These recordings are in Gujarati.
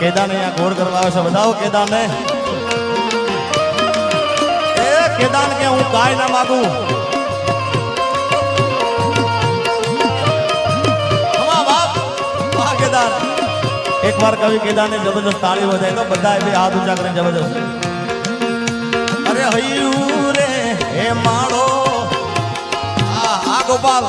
કેદારને અહીંયા ગોળ કરવા આવે છે. બતાવો કેદાને એ કેદાર કે હું ગાય ના માગું. કેદાર. એક વાર કવિ કેદારને જબરદસ્ત તાળી વધાય તો બધા એ હાથ ઊંચા કરીને જબરદસ્ત અરે હૈયું રે, હે માળો. આ હા, ગોપાલ.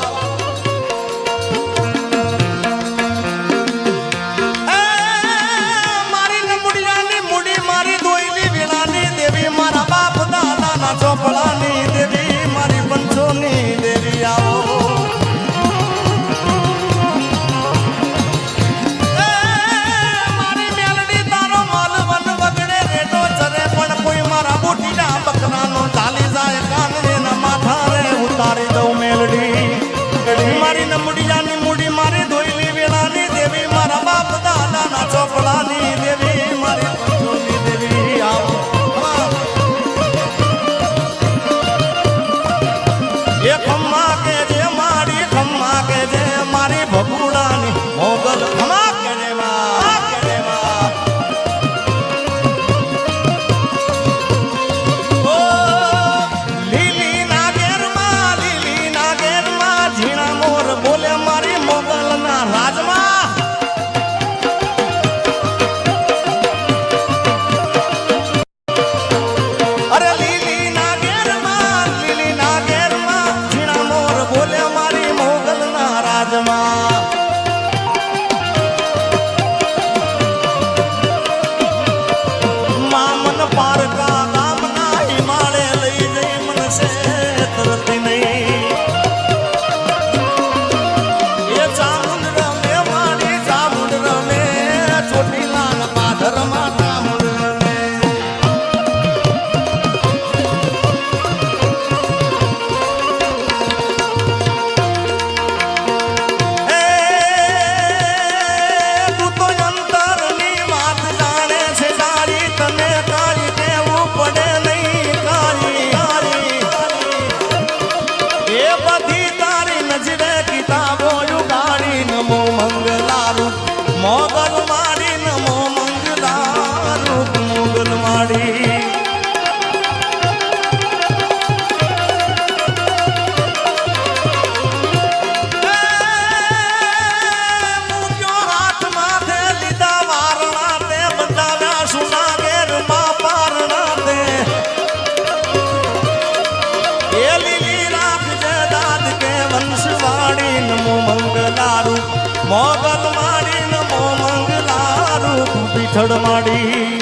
થડમાડી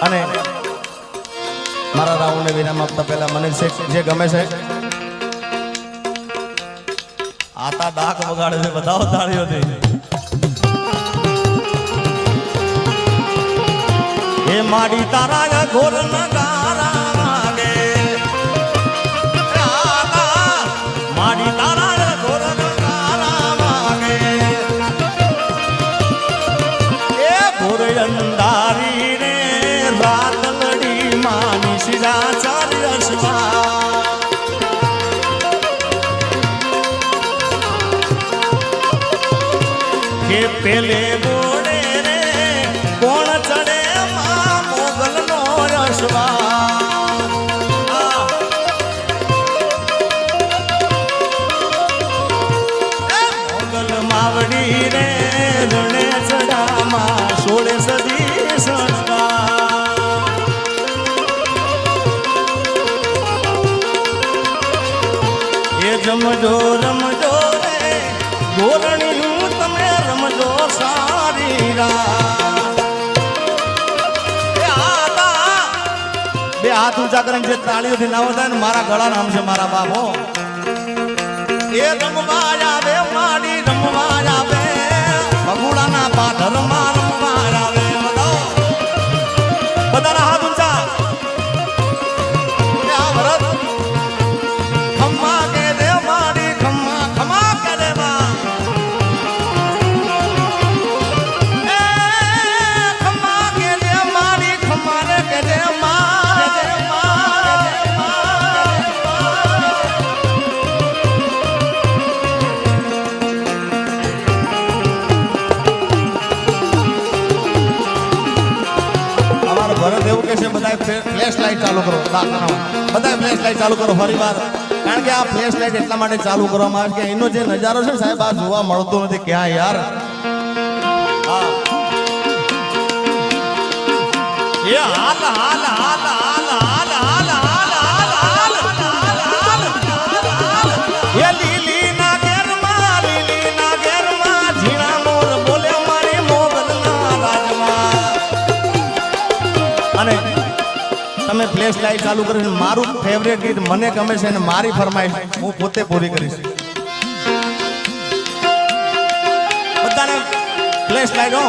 અને મારા રાઉન્ડને વિરામ આપતા પહેલા મને જે ગમે છે. આતા ડાક વગાડે છે બતાવો તાળીઓથી એ માડી તારા ઘોર ના પેલે બોડે રે, કોણ ચડે માં મોગલ નો રસવા માવડી રે રણે સડામાં સોળે સદી સણવા એ જમજો રમજો રે ધોરણ બે હાથ ઊંચા કરીને જે તાળીઓથી ના થાય ને મારા ગળા નામ છે મારા બાપો એ રમવા આવે માડી રમવા ફ્લેશ લાઈટ ચાલુ કરો. બધા ફ્લેશ લાઈટ ચાલુ કરો ફરી વાર. કારણ કે આ ફ્લેશ લાઈટ એટલા માટે ચાલુ કરવામાં આવે કે એનો જે નજારો છે સાહેબ, આ જોવા મળતો નથી ક્યાં યાર? એ હાલ હાલ હાલ હાલ. ફ્લેશ લાઈટ ચાલુ કરીને મારું ફેવરેટ ગીત મને ગમે છે અને મારી ફરમાઈશ હું પોતે પૂરી કરીશ. બધાને ફ્લેશ લાઈટ હો.